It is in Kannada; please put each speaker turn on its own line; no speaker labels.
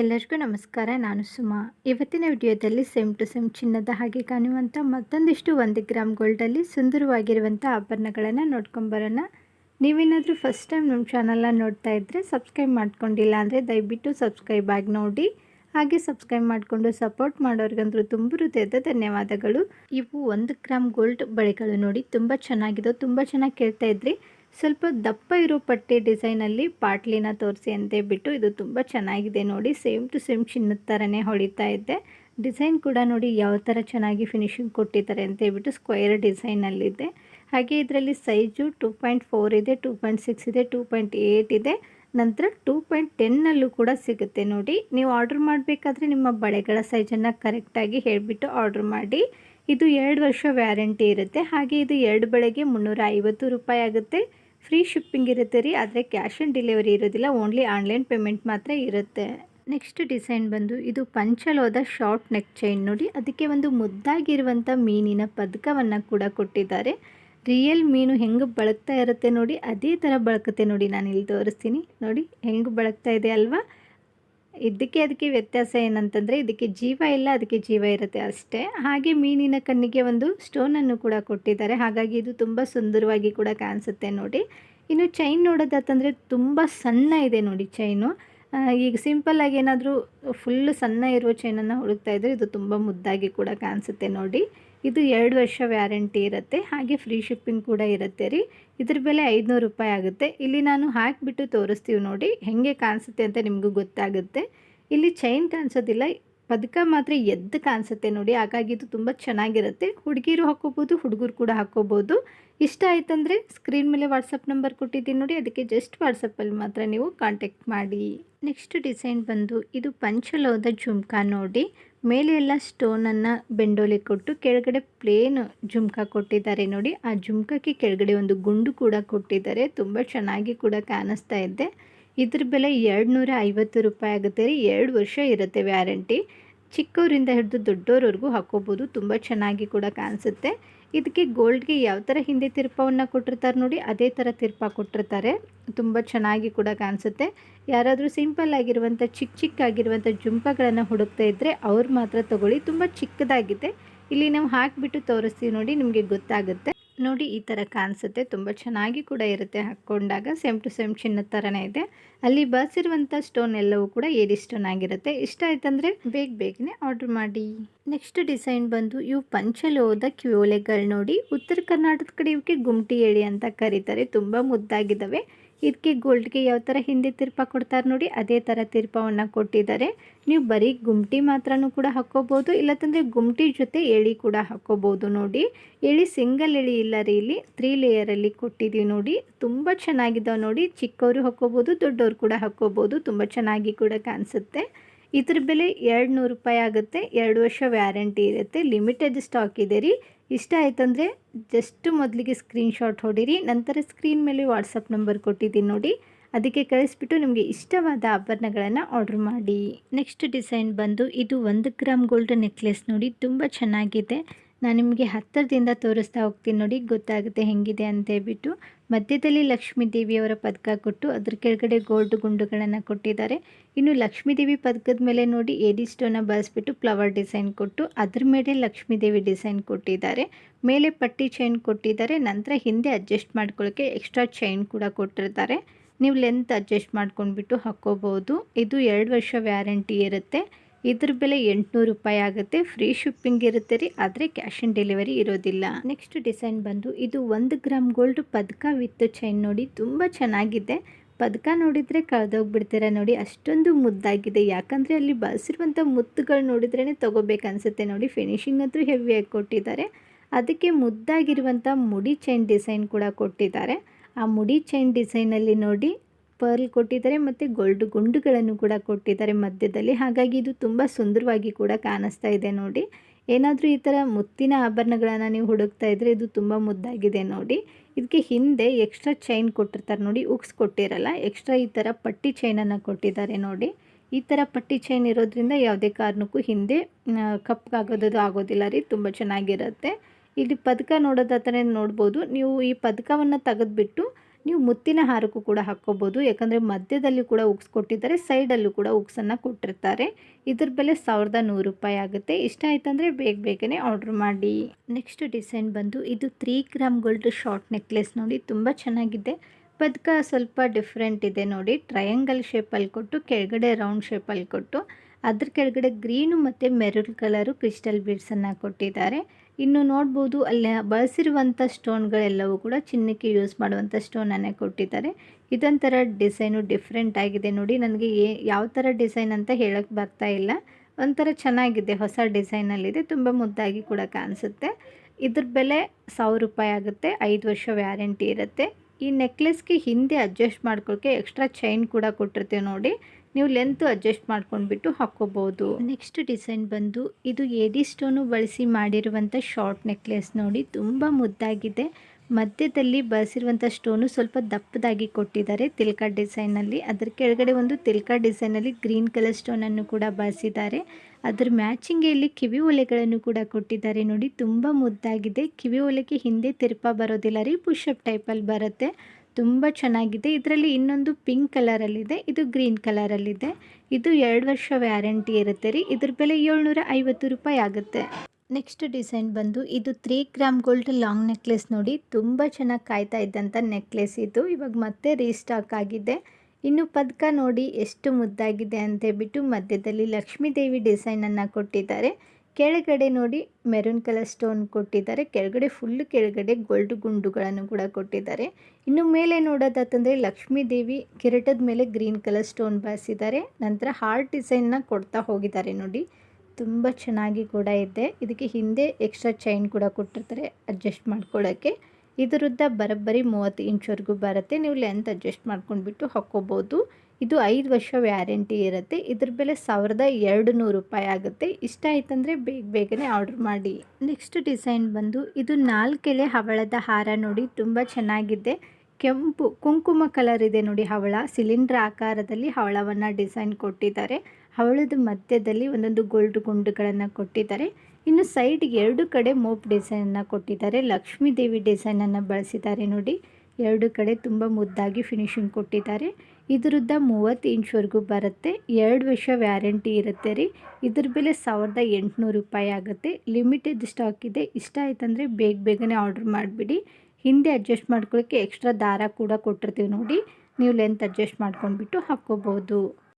ಎಲ್ಲರಿಗೂ ನಮಸ್ಕಾರ, ನಾನು ಸುಮಾ. ಇವತ್ತಿನ ವಿಡಿಯೋದಲ್ಲಿ ಸೇಮ್ ಟು ಸೇಮ್ ಚಿನ್ನದ ಹಾಗೆ ಕಾಣುವಂಥ ಮತ್ತೊಂದಿಷ್ಟು ಒಂದು ಗ್ರಾಮ್ ಗೋಲ್ಡಲ್ಲಿ ಸುಂದರವಾಗಿರುವಂಥ ಆಭರಣಗಳನ್ನು ನೋಡ್ಕೊಂಬರೋಣ ನೀವೇನಾದರೂ ಫಸ್ಟ್ ಟೈಮ್ ನಮ್ಮ ಚಾನಲ್ನ ನೋಡ್ತಾ ಇದ್ದರೆ ಸಬ್ಸ್ಕ್ರೈಬ್ ಮಾಡ್ಕೊಂಡಿಲ್ಲ ಅಂದರೆ ದಯವಿಟ್ಟು ಸಬ್ಸ್ಕ್ರೈಬ್ ಆಗಿ ನೋಡಿ. ಹಾಗೆ ಸಬ್ಸ್ಕ್ರೈಬ್ ಮಾಡಿಕೊಂಡು ಸಪೋರ್ಟ್ ಮಾಡೋರಿಗಂದ್ರೂ ತುಂಬ ಹೃದಯದ ಧನ್ಯವಾದಗಳು. ಇವು ಒಂದು ಗ್ರಾಮ್ ಗೋಲ್ಡ್ ಬಳೆಗಳು ನೋಡಿ, ತುಂಬ ಚೆನ್ನಾಗಿದೆ, ತುಂಬ ಚೆನ್ನಾಗಿ ಕೇಳ್ತಾ ಇದ್ರಿ. ಸ್ವಲ್ಪ ದಪ್ಪ ಇರೋ ಪಟ್ಟೆ ಡಿಸೈನಲ್ಲಿ ಪಾಟ್ಲಿನ ತೋರಿಸಿ ಅಂತ ಬಿಟ್ಟು ಇದು ತುಂಬ ಚೆನ್ನಾಗಿದೆ ನೋಡಿ. ಸೇಮ್ ಟು ಸೇಮ್ ಚಿನ್ನದ ಥರನೇ ಹೊಳಿತಾ ಇದೆ. ಡಿಸೈನ್ ಕೂಡ ನೋಡಿ ಯಾವ ಥರ ಚೆನ್ನಾಗಿ ಫಿನಿಶಿಂಗ್ ಕೊಟ್ಟಿದ್ದಾರೆ ಅಂತ ಹೇಳ್ಬಿಟ್ಟು ಸ್ಕ್ವೇರ್ ಡಿಸೈನಲ್ಲಿದೆ. ಹಾಗೆ ಇದರಲ್ಲಿ ಸೈಜು ಟೂ ಪಾಯಿಂಟ್ ಫೋರ್ ಇದೆ, ಟೂ ಪಾಯಿಂಟ್ ಸಿಕ್ಸ್ ಇದೆ, ಟೂ ಪಾಯಿಂಟ್ ಏಯ್ಟ್ ಇದೆ. ನಂತರ ಟೂ ಪಾಯಿಂಟ್ ಟೆನ್ನಲ್ಲೂ ಕೂಡ ಸಿಗುತ್ತೆ ನೋಡಿ. ನೀವು ಆರ್ಡ್ರ್ ಮಾಡಬೇಕಾದ್ರೆ ನಿಮ್ಮ ಬಳೆಗಳ ಸೈಜನ್ನು ಕರೆಕ್ಟಾಗಿ ಹೇಳಿಬಿಟ್ಟು ಆರ್ಡ್ರ್ ಮಾಡಿ. ಇದು ಎರಡು ವರ್ಷ ವ್ಯಾರಂಟಿ ಇರುತ್ತೆ. ಹಾಗೆ ಇದು ಎರಡು ಬಳೆಗೆ ಮುನ್ನೂರ ಐವತ್ತು ರೂಪಾಯಿ ಆಗುತ್ತೆ. ಫ್ರೀ ಶಿಪ್ಪಿಂಗ್ ಇರುತ್ತೆ ರೀ, ಆದರೆ ಕ್ಯಾಶ್ ಆನ್ ಡೆಲಿವರಿ ಇರೋದಿಲ್ಲ, ಓನ್ಲಿ ಆನ್ಲೈನ್ ಪೇಮೆಂಟ್ ಮಾತ್ರ ಇರುತ್ತೆ. ನೆಕ್ಸ್ಟ್ ಡಿಸೈನ್ ಬಂದು, ಇದು ಪಂಚಲೋದ ಶಾರ್ಟ್ ನೆಕ್ ಚೈನ್ ನೋಡಿ, ಅದಕ್ಕೆ ಒಂದು ಮುದ್ದಾಗಿರುವಂಥ ಮೀನಿನ ಪದಕವನ್ನು ಕೂಡ ಕೊಟ್ಟಿದ್ದಾರೆ. ರಿಯಲ್ ಮೀನು ಹೆಂಗೆ ಬಳಕ್ತಾ ಇರುತ್ತೆ ನೋಡಿ, ಅದೇ ಥರ ಬಳಕುತ್ತೆ ನೋಡಿ ನಾನು ಇಲ್ಲಿ ತೋರಿಸ್ತೀನಿ. ನೋಡಿ, ಹೆಂಗೆ ಬಳಕ್ತಾ ಇದೆ ಅಲ್ವಾ? ಇದಕ್ಕೆ ಅದಕ್ಕೆ ವ್ಯತ್ಯಾಸ ಏನಂತಂದರೆ ಇದಕ್ಕೆ ಜೀವ ಇಲ್ಲ, ಅದಕ್ಕೆ ಜೀವ ಇರುತ್ತೆ ಅಷ್ಟೇ. ಹಾಗೆ ಮೀನಿನ ಕಣ್ಣಿಗೆ ಒಂದು ಸ್ಟೋನನ್ನು ಕೂಡ ಕೊಟ್ಟಿದ್ದಾರೆ. ಹಾಗಾಗಿ ಇದು ತುಂಬ ಸುಂದರವಾಗಿ ಕೂಡ ಕಾಣಿಸುತ್ತೆ ನೋಡಿ. ಇನ್ನು ಚೈನ್ ನೋಡೋದಾತಂದರೆ ತುಂಬ ಸಣ್ಣ ಇದೆ ನೋಡಿ ಚೈನು ಈಗ ಸಿಂಪಲ್ಲಾಗಿ ಏನಾದರೂ ಫುಲ್ ಸಣ್ಣ ಇರುವ ಚೈನನ್ನು ಹುಡುಕ್ತಾ ಇದ್ದರೆ ಇದು ತುಂಬ ಮುದ್ದಾಗಿ ಕೂಡ ಕಾಣಿಸುತ್ತೆ ನೋಡಿ. ಇದು ಎರಡು ವರ್ಷ ವ್ಯಾರಂಟಿ ಇರುತ್ತೆ. ಹಾಗೆ ಫ್ರೀ ಶಿಪ್ಪಿಂಗ್ ಕೂಡ ಇರುತ್ತೆ ರೀ. ಇದ್ರ ಬೆಲೆ ಐದುನೂರು ರೂಪಾಯಿ ಆಗುತ್ತೆ. ಇಲ್ಲಿ ನಾನು ಹಾಕಿಬಿಟ್ಟು ತೋರಿಸ್ತೀವಿ ನೋಡಿ. ಹೇಗೆ ಕಾಣಿಸುತ್ತೆ ಅಂತ ನಿಮಗೂ ಗೊತ್ತಾಗುತ್ತೆ. ಇಲ್ಲಿ ಚೈನ್ ಕಾಣಿಸೋದಿಲ್ಲ. ಪದಕ ಮಾತ್ರ ಎದ್ದು ಕಾಣಿಸುತ್ತೆ ನೋಡಿ. ಹಾಗಾಗಿ ಇದು ತುಂಬ ಚೆನ್ನಾಗಿರುತ್ತೆ. ಹುಡುಗಿರು ಹಾಕೋಬೋದು ಹುಡುಗರು ಕೂಡ ಹಾಕೋಬೋದು ಇಷ್ಟ ಆಯ್ತಂದರೆ ಸ್ಕ್ರೀನ್ ಮೇಲೆ ವಾಟ್ಸಪ್ ನಂಬರ್ ಕೊಟ್ಟಿದ್ದೀನಿ ನೋಡಿ. ಅದಕ್ಕೆ ಜಸ್ಟ್ ವಾಟ್ಸಪ್ಪಲ್ಲಿ ಮಾತ್ರ ನೀವು ಕಾಂಟ್ಯಾಕ್ಟ್ ಮಾಡಿ. ನೆಕ್ಸ್ಟ್ ಡಿಸೈನ್ ಬಂದು ಇದು ಪಂಚಲೋದ ಜುಮ್ಕಾ ನೋಡಿ. ಮೇಲೆ ಎಲ್ಲ ಸ್ಟೋನನ್ನು ಬೆಂಡೋಲಿ ಕೊಟ್ಟು ಕೆಳಗಡೆ ಪ್ಲೇನ್ ಜುಮ್ಕಾ ಕೊಟ್ಟಿದ್ದಾರೆ ನೋಡಿ. ಆ ಜುಮ್ಕಕ್ಕೆ ಕೆಳಗಡೆ ಒಂದು ಗುಂಡು ಕೂಡ ಕೊಟ್ಟಿದ್ದಾರೆ. ತುಂಬ ಚೆನ್ನಾಗಿ ಕೂಡ ಕಾಣಿಸ್ತಾ ಇದೆ. ಇದ್ರ ಬೆಲೆ ಎರಡು ನೂರ ಐವತ್ತು ರೂಪಾಯಿ ಆಗುತ್ತೆ ರೀ. ಎರಡು ವರ್ಷ ಇರುತ್ತೆ ವ್ಯಾರಂಟಿ. ಚಿಕ್ಕವರಿಂದ ಹಿಡಿದು ದೊಡ್ಡೋರವರೆಗೂ ಹಾಕೋಬೋದು. ತುಂಬ ಚೆನ್ನಾಗಿ ಕೂಡ ಕಾಣಿಸುತ್ತೆ. ಇದಕ್ಕೆ ಗೋಲ್ಡ್ಗೆ ಯಾವ ಥರ ಹಿಂದೆ ತಿರ್ಪವನ್ನು ಕೊಟ್ಟಿರ್ತಾರೆ ನೋಡಿ, ಅದೇ ಥರ ತಿರ್ಪ ಕೊಟ್ಟಿರ್ತಾರೆ. ತುಂಬ ಚೆನ್ನಾಗಿ ಕೂಡ ಕಾಣಿಸುತ್ತೆ. ಯಾರಾದರೂ ಸಿಂಪಲ್ ಆಗಿರುವಂಥ ಚಿಕ್ಕ ಚಿಕ್ಕ ಆಗಿರುವಂಥ ಜುಂಪಗಳನ್ನು ಹುಡುಕ್ತಾ ಇದ್ದರೆ ಅವ್ರು ಮಾತ್ರ ತೊಗೊಳ್ಳಿ. ತುಂಬ ಚಿಕ್ಕದಾಗಿದೆ. ಇಲ್ಲಿ ನಾವು ಹಾಕಿಬಿಟ್ಟು ತೋರಿಸ್ತೀವಿ ನೋಡಿ, ನಿಮಗೆ ಗೊತ್ತಾಗುತ್ತೆ. ನೋಡಿ ಈ ಥರ ಕಾಣಿಸುತ್ತೆ. ತುಂಬ ಚೆನ್ನಾಗಿ ಕೂಡ ಇರುತ್ತೆ ಹಾಕ್ಕೊಂಡಾಗ. ಸೇಮ್ ಟು ಸೇಮ್ ಚಿನ್ನದ ಥರನೇ ಇದೆ. ಅಲ್ಲಿ ಬಳಸಿರುವಂಥ ಸ್ಟೋನ್ ಎಲ್ಲವೂ ಕೂಡ ಏಡಿ ಸ್ಟೋನ್ ಆಗಿರುತ್ತೆ. ಇಷ್ಟ ಆಯ್ತಂದರೆ ಬೇಗ ಬೇಗನೆ ಆರ್ಡ್ರ್ ಮಾಡಿ. ನೆಕ್ಸ್ಟ್ ಡಿಸೈನ್ ಬಂದು ಇವು ಪಂಚಲೋದ ಕ್ಯೋಲೆಗಳು ನೋಡಿ. ಉತ್ತರ ಕರ್ನಾಟಕದ ಕಡೆ ಇವಕ್ಕೆ ಗುಮ್ಟಿ ಎಳಿ ಅಂತ ಕರೀತಾರೆ. ತುಂಬ ಮುದ್ದಾಗಿದ್ದಾವೆ. ಇದಕ್ಕೆ ಗೋಲ್ಡ್ಗೆ ಯಾವ ಥರ ಹಿಂದೆ ತಿರ್ಪ ಕೊಡ್ತಾರೆ ನೋಡಿ, ಅದೇ ಥರ ತಿರ್ಪವನ್ನು ಕೊಟ್ಟಿದ್ದಾರೆ. ನೀವು ಬರೀ ಗುಮ್ಟಿ ಮಾತ್ರನೂ ಕೂಡ ಹಾಕ್ಕೋಬೋದು, ಇಲ್ಲತ್ತಂದರೆ ಗುಮ್ಟಿ ಜೊತೆ ಎಳಿ ಕೂಡ ಹಾಕ್ಕೋಬೋದು ನೋಡಿ. ಎಳಿ ಸಿಂಗಲ್ ಎಳಿ ಇಲ್ಲ ರೀ ಇಲ್ಲಿ, ತ್ರೀ ಲೇಯರಲ್ಲಿ ಕೊಟ್ಟಿದ್ದೀವಿ ನೋಡಿ. ತುಂಬ ಚೆನ್ನಾಗಿದ್ದಾವೆ ನೋಡಿ. ಚಿಕ್ಕವರು ಹಾಕ್ಕೋಬೋದು, ದೊಡ್ಡವರು ಕೂಡ ಹಾಕ್ಕೋಬೋದು, ತುಂಬ ಚೆನ್ನಾಗಿ ಕೂಡ ಕಾಣಿಸುತ್ತೆ. ಇದ್ರ ಬೆಲೆ ಎರಡು ನೂರು ರೂಪಾಯಿ ಆಗುತ್ತೆ. ಎರಡು ವರ್ಷ ವ್ಯಾರಂಟಿ ಇರುತ್ತೆ. ಲಿಮಿಟೆಡ್ ಸ್ಟಾಕ್ ಇದೆ ರೀ. ಇಷ್ಟ ಆಯ್ತಂದರೆ ಜಸ್ಟ್ ಮೊದಲಿಗೆ ಸ್ಕ್ರೀನ್ಶಾಟ್ ಹೊಡಿರಿ. ನಂತರ ಸ್ಕ್ರೀನ್ ಮೇಲೆ ವಾಟ್ಸಪ್ ನಂಬರ್ ಕೊಟ್ಟಿದ್ದೀನಿ ನೋಡಿ. ಅದಕ್ಕೆ ಕಳಿಸ್ಬಿಟ್ಟು ನಿಮಗೆ ಇಷ್ಟವಾದ ಆಭರಣಗಳನ್ನು ಆರ್ಡ್ರ್ ಮಾಡಿ. ನೆಕ್ಸ್ಟ್ ಡಿಸೈನ್ ಬಂದು ಇದು ಒಂದು ಗ್ರಾಮ್ ಗೋಲ್ಡ್ ನೆಕ್ಲೆಸ್ ನೋಡಿ. ತುಂಬ ಚೆನ್ನಾಗಿದೆ. ನಾನು ನಿಮಗೆ ಹತ್ತಿರದಿಂದ ತೋರಿಸ್ತಾ ಹೋಗ್ತೀನಿ ನೋಡಿ, ಗೊತ್ತಾಗುತ್ತೆ ಹೆಂಗಿದೆ ಅಂತ ಹೇಳ್ಬಿಟ್ಟು. ಮಧ್ಯದಲ್ಲಿ ಲಕ್ಷ್ಮೀ ದೇವಿಯವರ ಪದಕ ಕೊಟ್ಟು ಅದ್ರ ಕೆಳಗಡೆ ಗೋಲ್ಡ್ ಗುಂಡುಗಳನ್ನು ಕೊಟ್ಟಿದ್ದಾರೆ. ಇನ್ನು ಲಕ್ಷ್ಮೀ ದೇವಿ ಪದಕದ ಮೇಲೆ ನೋಡಿ, ಏಡಿ ಸ್ಟೋನ ಬಳಸ್ಬಿಟ್ಟು ಫ್ಲವರ್ ಡಿಸೈನ್ ಕೊಟ್ಟು ಅದ್ರ ಮೇಲೆ ಲಕ್ಷ್ಮೀ ದೇವಿ ಡಿಸೈನ್ ಕೊಟ್ಟಿದ್ದಾರೆ. ಮೇಲೆ ಪಟ್ಟಿ ಚೈನ್ ಕೊಟ್ಟಿದ್ದಾರೆ. ನಂತರ ಹಿಂದೆ ಅಡ್ಜಸ್ಟ್ ಮಾಡ್ಕೊಳ್ಳೋಕ್ಕೆ ಎಕ್ಸ್ಟ್ರಾ ಚೈನ್ ಕೂಡ ಕೊಟ್ಟಿರ್ತಾರೆ. ನೀವು ಲೆಂತ್ ಅಡ್ಜಸ್ಟ್ ಮಾಡ್ಕೊಂಡ್ಬಿಟ್ಟು ಹಾಕ್ಕೋಬೋದು ಇದು ಎರಡು ವರ್ಷ ವ್ಯಾರಂಟಿ ಇರುತ್ತೆ. ಇದ್ರ ಬೆಲೆ ಎಂಟುನೂರು ರೂಪಾಯಿ ಆಗುತ್ತೆ. ಫ್ರೀ ಶಿಪ್ಪಿಂಗ್ ಇರುತ್ತೆ ರೀ. ಆದರೆ ಕ್ಯಾಶ್ ಆನ್ ಡೆಲಿವರಿ ಇರೋದಿಲ್ಲ. ನೆಕ್ಸ್ಟ್ ಡಿಸೈನ್ ಬಂದು ಇದು ಒಂದು ಗ್ರಾಮ್ ಗೋಲ್ಡ್ ಪದಕ ವಿತ್ ಚೈನ್ ನೋಡಿ ತುಂಬ ಚೆನ್ನಾಗಿದೆ. ಪದಕ ನೋಡಿದರೆ ಕಳೆದೋಗ್ಬಿಡ್ತೀರ ನೋಡಿ. ಅಷ್ಟೊಂದು ಮುದ್ದಾಗಿದೆ. ಯಾಕಂದರೆ ಅಲ್ಲಿ ಬಳಸಿರುವಂಥ ಮುತ್ತುಗಳು ನೋಡಿದ್ರೇ ತೊಗೋಬೇಕನ್ಸುತ್ತೆ ನೋಡಿ. ಫಿನಿಶಿಂಗ್ ಅಂತೂ ಹೆವಿಯಾಗಿ ಕೊಟ್ಟಿದ್ದಾರೆ. ಅದಕ್ಕೆ ಮುದ್ದಾಗಿರುವಂಥ ಮುಡಿ ಚೈನ್ ಡಿಸೈನ್ ಕೂಡ ಕೊಟ್ಟಿದ್ದಾರೆ. ಆ ಮುಡಿ ಚೈನ್ ಡಿಸೈನಲ್ಲಿ ನೋಡಿ ಪರ್ಲ್ ಕೊಟ್ಟಿದ್ದಾರೆ ಮತ್ತು ಗೋಲ್ಡ್ ಗುಂಡುಗಳನ್ನು ಕೂಡ ಕೊಟ್ಟಿದ್ದಾರೆ ಮಧ್ಯದಲ್ಲಿ. ಹಾಗಾಗಿ ಇದು ತುಂಬ ಸುಂದರವಾಗಿ ಕೂಡ ಕಾಣಿಸ್ತಾ ಇದೆ ನೋಡಿ. ಏನಾದರೂ ಈ ಥರ ಮುತ್ತಿನ ಆಭರಣಗಳನ್ನು ನೀವು ಹುಡುಕ್ತಾ ಇದ್ದರೆ ಇದು ತುಂಬ ಮುದ್ದಾಗಿದೆ ನೋಡಿ. ಇದಕ್ಕೆ ಹಿಂದೆ ಎಕ್ಸ್ಟ್ರಾ ಚೈನ್ ಕೊಟ್ಟಿರ್ತಾರೆ ನೋಡಿ ಉಕ್ಸ್ ಕೊಟ್ಟಿರಲ್ಲ ಎಕ್ಸ್ಟ್ರಾ ಈ ಥರ ಪಟ್ಟಿ ಚೈನನ್ನು ಕೊಟ್ಟಿದ್ದಾರೆ ನೋಡಿ. ಈ ಥರ ಪಟ್ಟಿ ಚೈನ್ ಇರೋದ್ರಿಂದ ಯಾವುದೇ ಕಾರಣಕ್ಕೂ ಹಿಂದೆ ಕಪ್ಪಾಗೋದು ಆಗೋದಿಲ್ಲ ರೀ, ತುಂಬ ಚೆನ್ನಾಗಿರುತ್ತೆ. ಇಲ್ಲಿ ಪದಕ ನೋಡೋದಾದ್ರೆ ನೋಡ್ಬೋದು. ನೀವು ಈ ಪದಕವನ್ನು ತೆಗೆದುಬಿಟ್ಟು ನೀವು ಮುತ್ತಿನ ಹಾರಕ್ಕೂ ಕೂಡ ಹಾಕ್ಕೋಬೋದು. ಯಾಕಂದರೆ ಮಧ್ಯದಲ್ಲಿ ಕೂಡ ಉಕ್ಸ್ ಕೊಟ್ಟಿದ್ದಾರೆ, ಸೈಡಲ್ಲೂ ಕೂಡ ಉಕ್ಸನ್ನು ಕೊಟ್ಟಿರ್ತಾರೆ. ಇದ್ರ ಬೆಲೆ ಸಾವಿರದ ನೂರು ರೂಪಾಯಿ ಆಗುತ್ತೆ. ಇಷ್ಟ ಆಯ್ತಂದರೆ ಬೇಗ ಬೇಗನೆ ಆರ್ಡ್ರ್ ಮಾಡಿ. ನೆಕ್ಸ್ಟ್ ಡಿಸೈನ್ ಬಂದು ಇದು three gram gold short necklace ನೋಡಿ ತುಂಬ ಚೆನ್ನಾಗಿದೆ. ಪದಕ ಸ್ವಲ್ಪ ಡಿಫ್ರೆಂಟ್ ಇದೆ ನೋಡಿ. ಟ್ರಯಾಂಗಲ್ ಶೇಪಲ್ಲಿ ಕೊಟ್ಟು, ಕೆಳಗಡೆ ರೌಂಡ್ ಶೇಪಲ್ಲಿ ಕೊಟ್ಟು. ಅದ್ರ ಕೆಳಗಡೆ ಗ್ರೀನು ಮತ್ತು ಮೆರೂನ್ ಕಲರು ಕ್ರಿಸ್ಟಲ್ ಬೀಡ್ಸನ್ನು ಕೊಟ್ಟಿದ್ದಾರೆ. ಇನ್ನು ನೋಡ್ಬೋದು ಅಲ್ಲಿ ಬಳಸಿರುವಂಥ ಸ್ಟೋನ್ಗಳೆಲ್ಲವೂ ಕೂಡ ಚಿನ್ನಕ್ಕೆ ಯೂಸ್ ಮಾಡುವಂಥ ಸ್ಟೋನನ್ನೇ ಕೊಟ್ಟಿದ್ದಾರೆ. ಇದೊಂಥರ ಡಿಸೈನು ಡಿಫ್ರೆಂಟ್ ಆಗಿದೆ ನೋಡಿ. ನನಗೆ ಏ ಯಾವ ಥರ ಡಿಸೈನ್ ಅಂತ ಹೇಳೋಕ್ಕೆ ಬರ್ತಾ ಇಲ್ಲ. ಒಂಥರ ಚೆನ್ನಾಗಿದೆ, ಹೊಸ ಡಿಸೈನಲ್ಲಿದೆ ತುಂಬ ಮುದ್ದಾಗಿ ಕೂಡ ಕಾಣಿಸುತ್ತೆ. ಇದ್ರ ಬೆಲೆ ಸಾವಿರ ರೂಪಾಯಿ ಆಗುತ್ತೆ. ಐದು ವರ್ಷ ವ್ಯಾರಂಟಿ ಇರುತ್ತೆ. ಈ ನೆಕ್ಲೆಸ್ಗೆ ಹಿಂದೆ ಅಡ್ಜಸ್ಟ್ ಮಾಡ್ಕೊಳ್ಳೋಕ್ಕೆ ಎಕ್ಸ್ಟ್ರಾ ಚೈನ್ ಕೂಡ ಕೊಟ್ಟಿರ್ತೀವಿ ನೋಡಿ. ನೀವು ಲೆಂತ್ ಅಡ್ಜಸ್ಟ್ ಮಾಡ್ಕೊಂಡ್ಬಿಟ್ಟು ಹಾಕೋಬಹುದು ನೆಕ್ಸ್ಟ್ ಡಿಸೈನ್ ಬಂದು ಇದು ಎಡಿ ಸ್ಟೋನು ಬಳಸಿ ಮಾಡಿರುವಂಥ ಶಾರ್ಟ್ ನೆಕ್ಲೆಸ್ ನೋಡಿ ತುಂಬ ಮುದ್ದಾಗಿದೆ. ಮಧ್ಯದಲ್ಲಿ ಬಳಸಿರುವಂಥ ಸ್ಟೋನು ಸ್ವಲ್ಪ ದಪ್ಪದಾಗಿ ಕೊಟ್ಟಿದ್ದಾರೆ ತಿಲ್ಕ ಡಿಸೈನಲ್ಲಿ ಅದರ ಕೆಳಗಡೆ ಒಂದು ತಿಲ್ಕ ಡಿಸೈನಲ್ಲಿ ಗ್ರೀನ್ ಕಲರ್ ಸ್ಟೋನನ್ನು ಕೂಡ ಬಳಸಿದ್ದಾರೆ. ಅದರ ಮ್ಯಾಚಿಂಗ್ ಇಲ್ಲಿ ಕಿವಿ ಒಲೆಗಳನ್ನು ಕೂಡ ಕೊಟ್ಟಿದ್ದಾರೆ ನೋಡಿ ತುಂಬ ಮುದ್ದಾಗಿದೆ. ಕಿವಿ ಒಲೆಗೆ ಹಿಂದೆ ತಿರುಪ ಬರೋದಿಲ್ಲ ರೀ ಪುಷಪ್ ಟೈಪಲ್ಲಿ ಬರುತ್ತೆ. ತುಂಬ ಚೆನ್ನಾಗಿದೆ. ಇದರಲ್ಲಿ ಇನ್ನೊಂದು ಪಿಂಕ್ ಕಲರಲ್ಲಿದೆ, ಇದು ಗ್ರೀನ್ ಕಲರಲ್ಲಿದೆ. ಇದು ಎರಡು ವರ್ಷ ವ್ಯಾರಂಟಿ ಇರುತ್ತೆ ರೀ. ಇದ್ರ ಬೆಲೆ ಏಳ್ನೂರ ಐವತ್ತು ರೂಪಾಯಿ ಆಗುತ್ತೆ. ನೆಕ್ಸ್ಟ್ ಡಿಸೈನ್ ಬಂದು, ಇದು three gram gold long necklace ನೋಡಿ. ತುಂಬ ಚೆನ್ನಾಗಿ ಕಾಯ್ತಾ ಇದ್ದಂಥ ನೆಕ್ಲೆಸ್ ಇದು. ಇವಾಗ ಮತ್ತೆ ರೀಸ್ಟಾಕ್ ಆಗಿದೆ. ಇನ್ನು ಪದಕ ನೋಡಿ, ಎಷ್ಟು ಮುದ್ದಾಗಿದೆ ಅಂತ ಹೇಳ್ಬಿಟ್ಟು ಮಧ್ಯದಲ್ಲಿ ಲಕ್ಷ್ಮೀ ದೇವಿ ಡಿಸೈನನ್ನು ಕೊಟ್ಟಿದ್ದಾರೆ. ಕೆಳಗಡೆ ನೋಡಿ ಮೆರೂನ್ ಕಲರ್ ಸ್ಟೋನ್ ಕೊಟ್ಟಿದ್ದಾರೆ. ಕೆಳಗಡೆ ಫುಲ್ ಕೆಳಗಡೆ ಗೋಲ್ಡ್ ಗುಂಡುಗಳನ್ನು ಕೂಡ ಕೊಟ್ಟಿದ್ದಾರೆ. ಇನ್ನು ಮೇಲೆ ನೋಡೋದಾತಂದರೆ ಲಕ್ಷ್ಮೀ ದೇವಿ ಕಿರೀಟದ ಮೇಲೆ ಗ್ರೀನ್ ಕಲರ್ ಸ್ಟೋನ್ ಬಾರಿಸಿದ್ದಾರೆ. ನಂತರ ಹಾರ್ಟ್ ಡಿಸೈನ್ನ ಕೊಡ್ತಾ ಹೋಗಿದ್ದಾರೆ ನೋಡಿ. ತುಂಬ ಚೆನ್ನಾಗಿ ಕೂಡ ಇದೆ. ಇದಕ್ಕೆ ಹಿಂದೆ ಎಕ್ಸ್ಟ್ರಾ ಚೈನ್ ಕೂಡ ಕೊಟ್ಟಿರ್ತಾರೆ ಅಡ್ಜಸ್ಟ್ ಮಾಡ್ಕೊಳ್ಳೋಕ್ಕೆ ಇದರದ್ದ ಬರೋಬ್ಬರಿ ಮೂವತ್ತು ಇಂಚ್ವರೆಗೂ ಬರುತ್ತೆ. ನೀವು ಲೆಂತ್ ಅಡ್ಜಸ್ಟ್ ಮಾಡ್ಕೊಂಡ್ಬಿಟ್ಟು ಹಾಕ್ಕೋಬೋದು. ಇದು ಐದು ವರ್ಷ ವ್ಯಾರಂಟಿ ಇರುತ್ತೆ. ಇದ್ರ ಬೆಲೆ ಸಾವಿರದ ಎರಡು ನೂರು ರೂಪಾಯಿ ಆಗುತ್ತೆ. ಇಷ್ಟ ಆಯ್ತಂದರೆ ಬೇಗ ಬೇಗನೆ ಆರ್ಡ್ರ್ ಮಾಡಿ. ನೆಕ್ಸ್ಟ್ ಡಿಸೈನ್ ಬಂದು ಇದು ನಾಲ್ಕೆಲೆ ಹವಳದ ಹಾರ ನೋಡಿ ತುಂಬ ಚೆನ್ನಾಗಿದೆ. ಕೆಂಪು ಕುಂಕುಮ ಕಲರ್ ಇದೆ ನೋಡಿ ಹವಳ. ಸಿಲಿಂಡ್ರ್ ಆಕಾರದಲ್ಲಿ ಹವಳವನ್ನು ಡಿಸೈನ್ ಕೊಟ್ಟಿದ್ದಾರೆ. ಹವಳದ ಮಧ್ಯದಲ್ಲಿ ಒಂದೊಂದು ಗೋಲ್ಡ್ ಗುಂಡುಗಳನ್ನು ಕೊಟ್ಟಿದ್ದಾರೆ. ಇನ್ನು ಸೈಡ್ಗೆ ಎರಡು ಕಡೆ ಮೋಪ್ ಡಿಸೈನನ್ನು ಕೊಟ್ಟಿದ್ದಾರೆ. ಲಕ್ಷ್ಮೀ ದೇವಿ ಡಿಸೈನನ್ನು ಬಳಸಿದ್ದಾರೆ ನೋಡಿ. ಎರಡು ಕಡೆ ತುಂಬ ಮುದ್ದಾಗಿ ಫಿನಿಶಿಂಗ್ ಕೊಟ್ಟಿದ್ದಾರೆ. ಇದರದ್ದ ಮೂವತ್ತು ಇಂಚ್ವರೆಗೂ ಬರುತ್ತೆ. ಎರಡು ವರ್ಷ ವ್ಯಾರಂಟಿ ಇರುತ್ತೆ ರೀ. ಇದ್ರ ಬೆಲೆ ಸಾವಿರದ ಎಂಟುನೂರು ರೂಪಾಯಿ ಆಗುತ್ತೆ. ಲಿಮಿಟೆಡ್ ಸ್ಟಾಕ್ ಇದೆ. ಇಷ್ಟ ಆಯ್ತಂದರೆ ಬೇಗ ಬೇಗನೆ ಆರ್ಡ್ರ್ ಮಾಡಿಬಿಡಿ. ಹಿಂದೆ ಅಡ್ಜಸ್ಟ್ ಮಾಡ್ಕೊಳ್ಳೋಕ್ಕೆ ಎಕ್ಸ್ಟ್ರಾ ದಾರ ಕೂಡ ಕೊಟ್ಟಿರ್ತೀವಿ ನೋಡಿ. ನೀವು ಲೆಂತ್ ಅಡ್ಜಸ್ಟ್ ಮಾಡ್ಕೊಂಡ್ಬಿಟ್ಟು ಹಾಕ್ಕೋಬೋದು.